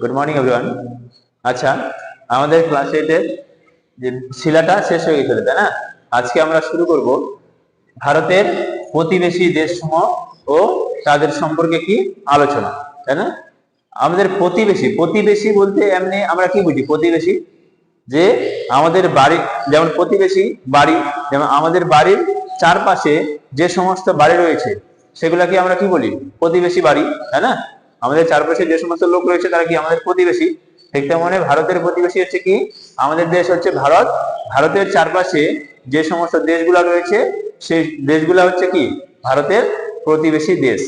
Good morning everyone আচ্ছা আমাদের class এইটের যে শিলাটা শেষ হয়ে গেছিল, তাই না? আজকে আমরা শুরু করব ভারতের প্রতিবেশী দেশসমূহ ও তাদের সম্পর্কে কি আলোচনা, তাই না? আমাদের প্রতিবেশী প্রতিবেশী বলতে এমনি আমরা কি বুঝি? প্রতিবেশী যে আমাদের বাড়ি, যেমন প্রতিবেশী বাড়ি, যেমন আমাদের বাড়ির চারপাশে যে সমস্ত বাড়ি রয়েছে, সেগুলাকে আমরা কি বলি? প্রতিবেশী বাড়ি, তাই না? আমাদের চারপাশে যে সমস্ত লোক রয়েছে তারা কি আমাদের প্রতিবেশী? ঠিক তেমনি ভারতের প্রতিবেশী হচ্ছে কি? আমাদের দেশ হচ্ছে ভারত। ভারতের চারপাশে যে সমস্ত দেশগুলা রয়েছে, সেই দেশগুলা হচ্ছে কি? ভারতের প্রতিবেশী দেশ।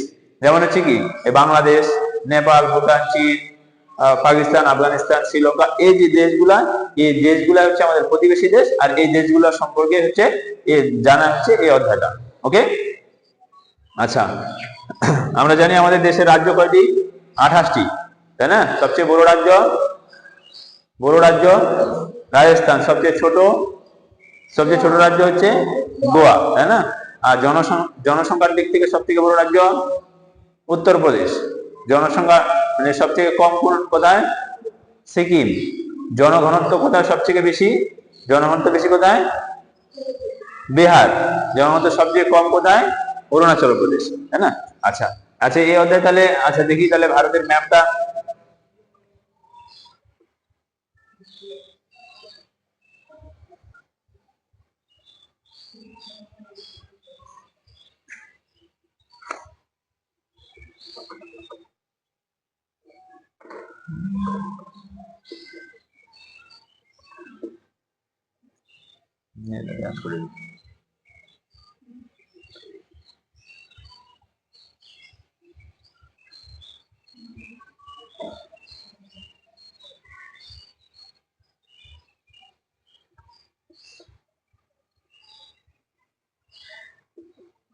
যেমন হচ্ছে কি? বাংলাদেশ, নেপাল, ভুটান, চীন পাকিস্তান, আফগানিস্তান, শ্রীলঙ্কা, এই যে দেশগুলা, এই দেশগুলা হচ্ছে আমাদের প্রতিবেশী দেশ। আর এই দেশগুলা সম্পর্কে হচ্ছে জানা হচ্ছে এই অধ্যায়টা। ওকে আচ্ছা আমরা জানি আমাদের দেশের রাজ্য কয়টি? আঠাশটি, তাই না? সবচেয়ে বড় রাজ্য? বড় রাজ্য? রাজস্থান, সবচেয়ে ছোট? সবচেয়ে ছোট রাজ্য হচ্ছে গোয়া, তাই না? আর জনসং- জনসংখ্যার দিক থেকে সব থেকে বড় রাজ্য? উত্তরপ্রদেশ। জনসংখ্যা মানে সব থেকে কম কোথায়? সিকিম। জনঘনত্ব কোথায় সব থেকে বেশি? জনঘনত্ব বেশি কোথায়? বিহার। জনঘনত্ব সবচেয়ে কম কোথায়? অরুণাচল প্রদেশ তাই না? আচ্ছা আচ্ছা এই অধ্যায় তাহলে আচ্ছা দেখি তাহলে ভারতের ম্যাপটা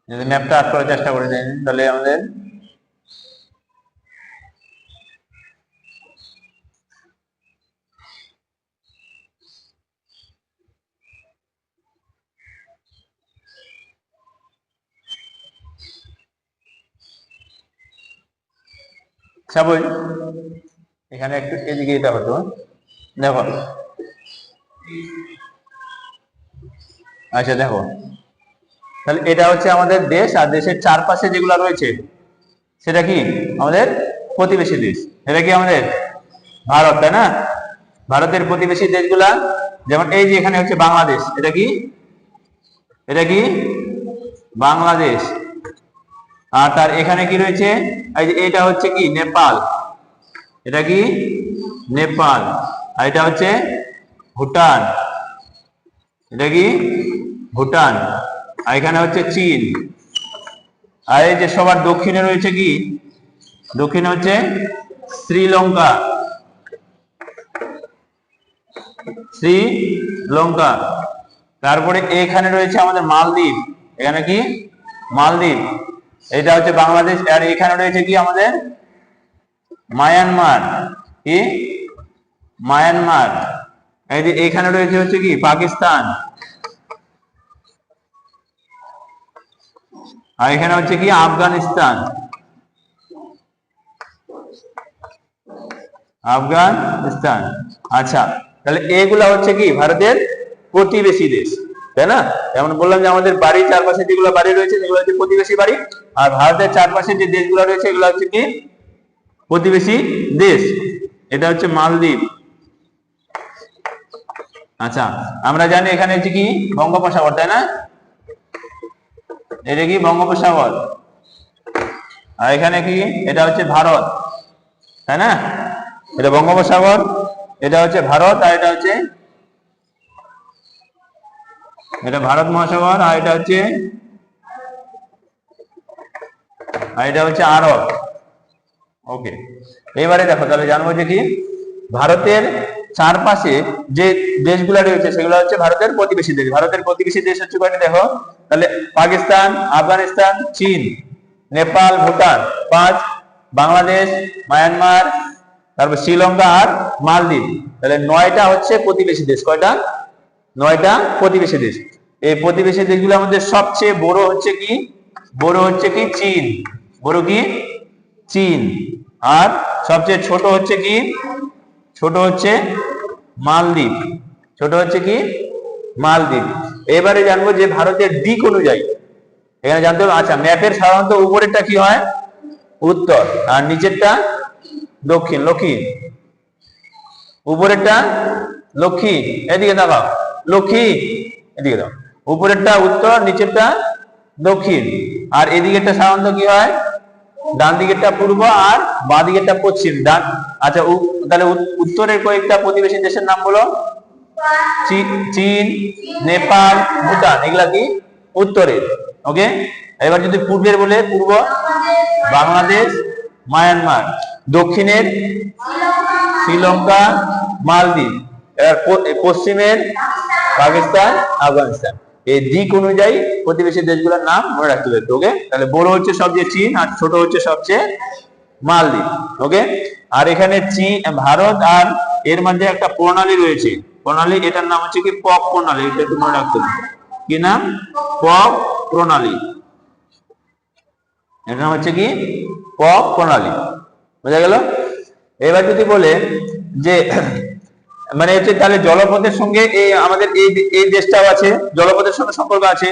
যদি ম্যাপটা আট করার চেষ্টা করে দেন তাহলে আমাদের সাবই এখানে একটু এদিকে এটা হতো। দেখো। আচ্ছা দেখো। তাহলে এটা হচ্ছে আমাদের দেশ আর দেশের চারপাশে যেগুলো রয়েছে, সেটা কি? আমাদের প্রতিবেশী দেশ। এটা কি আমাদের? ভারত, তাই না? ভারতের প্রতিবেশী দেশগুলা, যেমন এই যে এখানে হচ্ছে বাংলাদেশ, এটা কি? এটা কি? বাংলাদেশ। আর তার এখানে কি রয়েছে? এই যে এটা হচ্ছে কি? নেপাল। এটা কি? নেপাল। আর এটা হচ্ছে ভুটান। এটা কি? ভুটান। আর এখানে হচ্ছে চীন। আর এই যে সবার দক্ষিণে রয়েছে কি? দক্ষিণে হচ্ছে শ্রীলঙ্কা। শ্রীলঙ্কা। তারপরে এখানে রয়েছে আমাদের মালদ্বীপ। এখানে কি? মালদ্বীপ। এটা হচ্ছে বাংলাদেশ। আর এখানে রয়েছে কি আমাদের? মায়ানমার। কি? মায়ানমার। এই যে এখানে রয়েছে হচ্ছে কি? পাকিস্তান। আর এখানে হচ্ছে কি আফগানিস্তান। আফগানিস্তান। আচ্ছা তাহলে এগুলা হচ্ছে কি ভারতের প্রতিবেশী দেশ, তাই না? যেমন বললাম যে আমাদের বাড়ির চারপাশে যেগুলো বাড়ি রয়েছে, সেগুলো হচ্ছে প্রতিবেশী বাড়ি। আর ভারতের চারপাশে যে দেশগুলো রয়েছে, এগুলো হচ্ছে কি প্রতিবেশী দেশ। এটা হচ্ছে মালদ্বীপ। আচ্ছা আমরা জানি এখানে হচ্ছে কি বঙ্গোপসাগর, তাই না? এটা কি বঙ্গোপসাগর? আর এখানে কি? এটা হচ্ছে ভারত, তাই না? এটা বঙ্গোপসাগর, এটা হচ্ছে ভারত, আর এটা হচ্ছে এটা ভারত মহাসাগর, আর এটা হচ্ছে আর এটা হচ্ছে আরব। ওকে এবারে দেখো, তাহলে জানব যে কি? ভারতের চারপাশে যে দেশগুলো রয়েছে, সেগুলো হচ্ছে ভারতের প্রতিবেশী দেশ। ভারতের প্রতিবেশী দেশ হচ্ছে কয়টি দেখো? তাহলে পাকিস্তান, আফগানিস্তান, চীন, নেপাল, ভুটান, পাঁচ, বাংলাদেশ, মায়ানমার, তারপর শ্রীলঙ্কা আর মালদ্বীপ। তাহলে নয়টা হচ্ছে প্রতিবেশী দেশ। কয়টা? নয়টা প্রতিবেশী দেশ। এই প্রতিবেশী দেশগুলোর মধ্যে সবচেয়ে বড় হচ্ছে কি? বড় হচ্ছে কি? চীন। বড় কি? চীন। আর সবচেয়ে ছোট হচ্ছে কি? ছোট হচ্ছে মালদ্বীপ। ছোট হচ্ছে কি? মালদ্বীপ। এবারে জানব যে ভারতের দিক অনুযায়ী এখানে জানতে হবে আচ্ছা ম্যাপের সাধারণত উপরেরটা কি হয়? উত্তর, আর নিচেরটা দক্ষিণ লক্ষ্মী উপরেরটা লক্ষ্মী এদিকে দেখাও লক্ষ্মী এদিকে দাও উপরেরটা উত্তর, নিচেরটা দক্ষিণ। আর এদিকেরটা সাধারণত কি হয়? ডান দিকেরটা পূর্ব আর বাঁ দিকেরটা পশ্চিম। ডান আচ্ছা তাহলে উত- উত্তরের কয়েকটা প্রতিবেশী দেশের নাম বলো। চীন নেপাল, ভুটান, এগুলা কি? উত্তরের ওকে এবার যদি পূর্বের বলে, পূর্ব বাংলাদেশ, মায়ানমার, দক্ষিণের শ্রীলঙ্কা, মালদ্বীপ, এবার পশ্চিমের পাকিস্তান, আফগানিস্তান। এই দিক অনুযায়ী প্রতিবেশী দেশগুলোর নাম মনে রাখতে হবে ওকে তাহলে বড় হচ্ছে সবচেয়ে চীন আর ছোট হচ্ছে সবচেয়ে মালদ্বীপ ওকে আর এখানে চীন, ভারত আর এর মধ্যে একটা প্রণালী রয়েছে। প্রণালী, এটার নাম হচ্ছে কি পপ প্রণালী, এটা একটু মনে রাখতে হবে। কি নাম? পক প্রণালী। এটার নাম হচ্ছে কি? পক প্রণালী। বোঝা গেল? এবার যদি বলে যে মানে হচ্ছে তাহলে জলপথের সঙ্গে এই আমাদের এই এই দেশটাও আছে, জলপথের সঙ্গে সম্পর্ক আছে,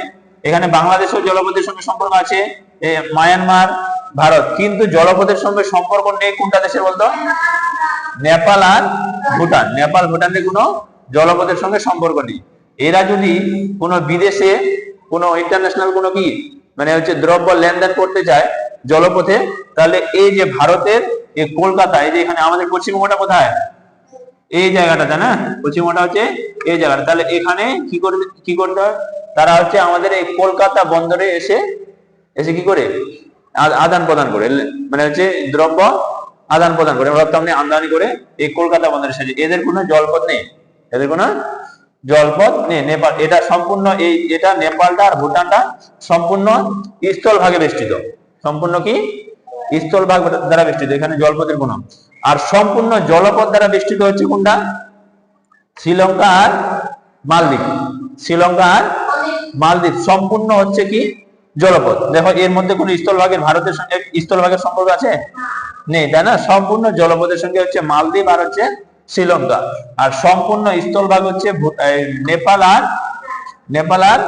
এখানে বাংলাদেশও জলপথের সঙ্গে সম্পর্ক আছে মায়ানমার, ভারত। কিন্তু জলপথের সঙ্গে সম্পর্ক নেই কোনটা দেশের বলতো? নেপাল আর ভুটান। নেপাল, ভুটানের কোনো জলপথের সঙ্গে সম্পর্ক নেই। এরা যদি কোনো বিদেশে কোনো ইন্টারন্যাশনাল কোনো কি মানে হচ্ছে দ্রব্য লেনদেন করতে চায় জলপথে, তাহলে এই যে ভারতের, এই কলকাতা, এই যে এখানে আমাদের পশ্চিমবঙ্গটা কোথায়? এই জায়গাটাতে না? পশ্চিমবঙ্গটা হচ্ছে এই জায়গাটা। তাহলে এখানে কি করবে কি করতে হয়? তারা হচ্ছে আমাদের এই কলকাতা বন্দরে এসে এসে কি করে? আদান প্রদান করে। মানে হচ্ছে দ্রব্য আদান প্রদান করে। রপ্তানি আমদানি করে এই কলকাতা বন্দরে এসেছে। এদের কোনো জলপথ নেই। এদের কোনো জলপথ নেই নেপাল, এটা সম্পূর্ণ এই, এটা নেপালটা আর ভুটানটা সম্পূর্ণ স্থল ভাগে বেষ্টিত। সম্পূর্ণ কি? স্থল ভাগ দ্বারা বেষ্টিত, এখানে জলপথের কোনো আর সম্পূর্ণ জলপথ দ্বারা বেষ্টিত হচ্ছে কোনটা? শ্রীলঙ্কা আর মালদ্বীপ। শ্রীলঙ্কা আর মালদ্বীপ, সম্পূর্ণ হচ্ছে কি? জলপথ। দেখো, এর মধ্যে কোনো স্থলভাগের ভারতের সঙ্গে স্থলভাগের সম্পর্ক আছে? নেই, তাই না? সম্পূর্ণ জলপথের সঙ্গে হচ্ছে মালদ্বীপ আর হচ্ছে শ্রীলঙ্কা। আর সম্পূর্ণ স্থলভাগ হচ্ছে নেপাল আর নেপাল আর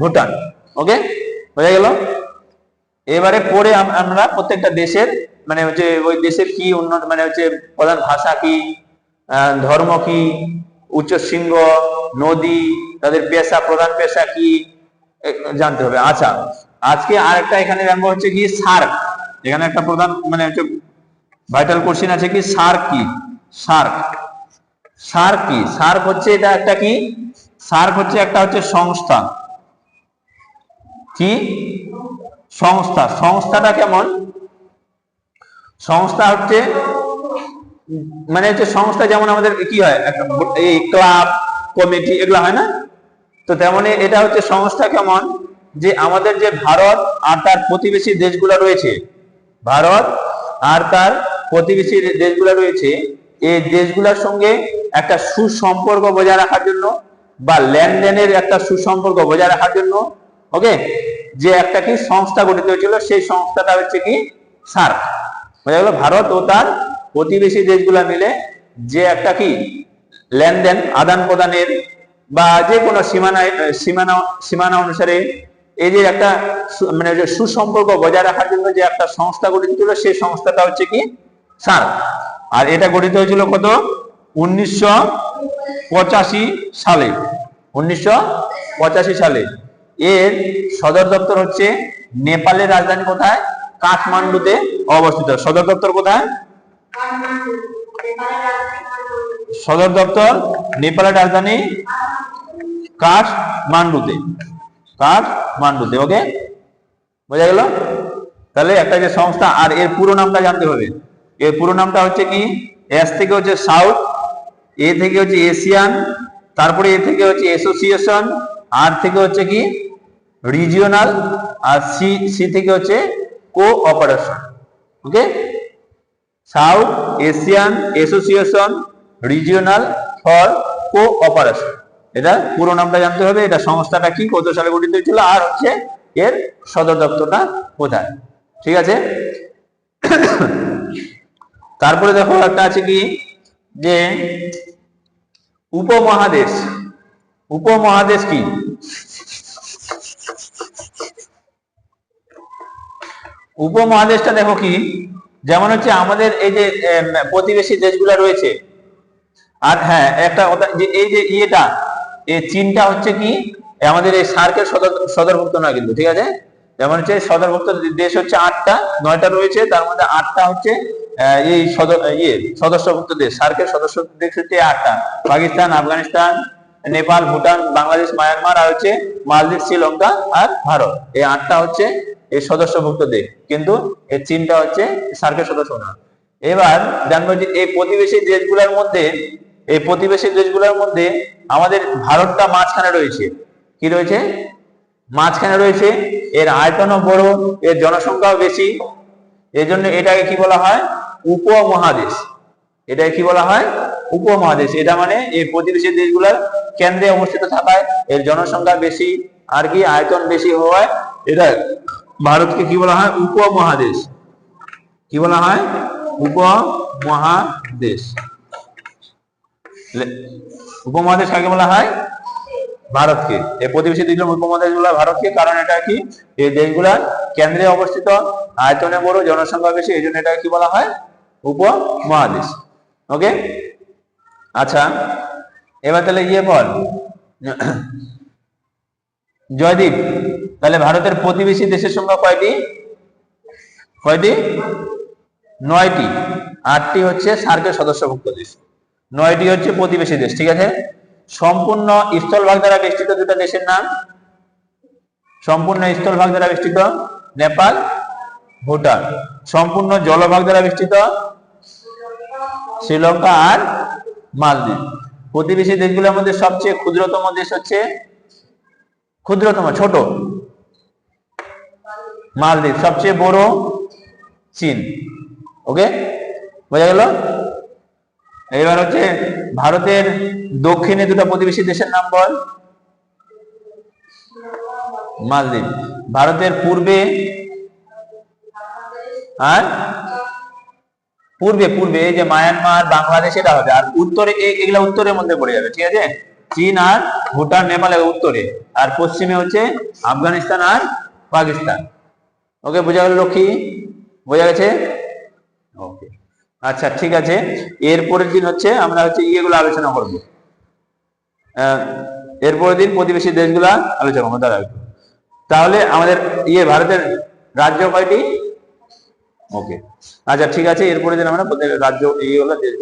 ভুটান। ওকে বোঝা গেল? এবারে পরে আমরা প্রত্যেকটা দেশের মানে হচ্ছে ওই দেশের কি উন্নত মানে হচ্ছে প্রধান ভাষা কি ধর্ম কি, উচ্চ শৃঙ্গ, নদী, তাদের পেশা, প্রধান পেশা কি জানতে হবে। আচ্ছা আজকে আরেকটা এখানে জানব হচ্ছে কি সার্ক। এখানে একটা প্রধান মানে হচ্ছে ভাইটাল কোশ্চেন আছে কি সার্ক কি? সার্ক। সার্ক কি? সার্ক হচ্ছে এটা একটা কি? সার্ক হচ্ছে একটা হচ্ছে সংস্থা কি? সংস্থা। সংস্থাটা কেমন? সংস্থা হচ্ছে মানে হচ্ছে সংস্থা যেমন আমাদের কি হয় এই ক্লাব, কমিটি এগুলো হয় না? তো তেমনি এটা হচ্ছে সংস্থা কেমন? যে আমাদের যে ভারত আর তার প্রতিবেশী দেশগুলো রয়েছে, ভারত আর তার প্রতিবেশী দেশগুলো রয়েছে এই দেশগুলোর সঙ্গে একটা সুসম্পর্ক বজায় রাখার জন্য বা লেনদেনের একটা সুসম্পর্ক বজায় রাখার জন্য ওকে যে একটা কি সংস্থা গঠিত হয়েছিল, সেই সংস্থাটা হচ্ছে কি? সার্ক। বোঝা গেল? ভারত ও তার প্রতিবেশী দেশগুলা মিলে যে একটা কি? লেনদেন আদান প্রদানের বা যে কোনো সীমানা সীমানা সীমানা অনুসারে এই যে একটা মানে সুসম্পর্ক বজায় রাখার জন্য যে একটা সংস্থা গঠিত ছিল সেই সংস্থাটা হচ্ছে কি? সার্ক আর এটা গঠিত হয়েছিল কত? উনিশশো পঁচাশি সালে। উনিশশো পঁচাশি সালে। এর সদর দপ্তর হচ্ছে নেপালের রাজধানী কোথায়? কাঠমান্ডুতে অবস্থিত। সদর দপ্তর কোথায়? সদর দপ্তর নেপালের রাজধানী কাঠমান্ডুতে। কাঠমান্ডুতে ওকে বোঝা গেল? তাহলে একটা যে সংস্থা, আর এর পুরো নামটা জানতে হবে। এর পুরো নামটা হচ্ছে কি? এস থেকে হচ্ছে সাউথ এ থেকে হচ্ছে এশিয়ান তারপরে এ থেকে হচ্ছে অ্যাসোসিয়েশন আর থেকে হচ্ছে কি? রিজিওনাল আর সি সি থেকে হচ্ছে cooperation okay South Asian association regional for cooperation এটা পুরো নামটা জানতে হবে, এটা সংস্থাটা কি, কত সালে গঠিত হয়েছিল, আর হচ্ছে এর সদর দপ্তরটা কোথায়? ঠিক আছে? তারপরে দেখো একটা আছে কি? যে উপমহাদেশ। উপমহাদেশ কি? উপমহাদেশটা দেখো কি? যেমন হচ্ছে আমাদের এই যে প্রতিবেশী দেশগুলো রয়েছে। আর হ্যাঁ একটা যে এই যে ইয়েটা এই চীনটা হচ্ছে কি? আমাদের এই সার্কের সদর, সদরভুক্ত নয় কিন্তু, ঠিক আছে? যেমন হচ্ছে সদরভুক্ত দেশ হচ্ছে আটটা, নয়টা রয়েছে, তার মধ্যে আটটা হচ্ছে এই ইয়ে সদস্যভুক্ত দেশ সার্কের সদস্য দেশ হচ্ছে আটটা। পাকিস্তান, আফগানিস্তান, নেপাল, ভুটান, বাংলাদেশ, মায়ানমার আর হচ্ছে মালদ্বীপ, শ্রীলঙ্কা আর ভারত। এই আটটা হচ্ছে এই সদস্যভুক্ত দেশ কিন্তু এই চীনটা হচ্ছে সার্কের সদস্য না। এবার জানব যে এই প্রতিবেশী দেশগুলোর মধ্যে, এই প্রতিবেশী দেশগুলোর মধ্যে আমাদের ভারতটা মাঝখানে রয়েছে। কি রয়েছে? মাঝখানে রয়েছে এর আয়তনও বড়, এর জনসংখ্যাও বেশি। এই জন্য এটাকে কি বলা হয়? উপমহাদেশ। এটাকে কি বলা হয়? উপমহাদেশ। এটা মানে এই প্রতিবেশী দেশগুলোর কেন্দ্রে অবস্থিত থাকায় এর জনসংখ্যা বেশি আর কি, আয়তন বেশি হওয়ায় এটা ভারতকে কি বলা হয়? উপমহাদেশ। কি বলা হয়? উপমহাদেশ। উপমহাদেশ কাকে বলা হয়? ভারতকে। এই প্রতিবেশী দেশগুলো, উপমহাদেশ হয় ভারতকে। কারণ এটা কি? এই দেশগুলা কেন্দ্রে অবস্থিত। আয়তনে বড়, জনসংখ্যা বেশি এই জন্য এটাকে কি বলা হয়? উপমহাদেশ ওকে আচ্ছা এবার তাহলে ইয়ে বল। জয়দীপ, তাহলে ভারতের প্রতিবেশী দেশের সংখ্যা কয়টি? কয়টি? নয়টি। আটটি হচ্ছে সার্কের সদস্যভুক্ত দেশ। নয়টি হচ্ছে প্রতিবেশী দেশ, ঠিক আছে? সম্পূর্ণ স্থলভাগ দ্বারা বেষ্টিত দুটো দেশের নাম। সম্পূর্ণ স্থলভাগ দ্বারা বেষ্টিত নেপাল ভুটান। সম্পূর্ণ জলভাগ দ্বারা বেষ্টিত শ্রীলঙ্কা আর মালদ্বীপ। প্রতিবেশী দেশগুলোর মধ্যে সবচেয়ে ক্ষুদ্রতম দেশ হচ্ছে, ক্ষুদ্রতম, ছোট মালদ্বীপ, সবচেয়ে বড় চীন। ওকে? বোঝা গেল? এবার হচ্ছে ভারতের দক্ষিণে দুটো প্রতিবেশী দেশের নাম বল। মালদ্বীপ। ভারতের পূর্বে আর? পূর্বে পূর্বে, এই যে মায়ানমার, বাংলাদেশ, এটা হবে। আর উত্তরে এগুলা উত্তরের মধ্যে পড়ে যাবে, ঠিক আছে? চীন আর ভুটান, নেপাল উত্তরে। আর পশ্চিমে হচ্ছে আফগানিস্তান আর পাকিস্তান। ওকে, বোঝা গেল লক্ষ্মী? বোঝা গেছে? ওকে। আচ্ছা ঠিক আছে। এরপরের দিন হচ্ছে আমরা হচ্ছে ইয়েগুলো আলোচনা করব। এরপরের দিন প্রতিবেশী দেশগুলা আলোচনা করব। দাঁড়া একটু। তাহলে আমাদের ইয়ে ভারতের রাজ্য কয়টি? ওকে আচ্ছা ঠিক আছে এরপরে যেন আমরা প্রত্যেক রাজ্য এই হলো দেশ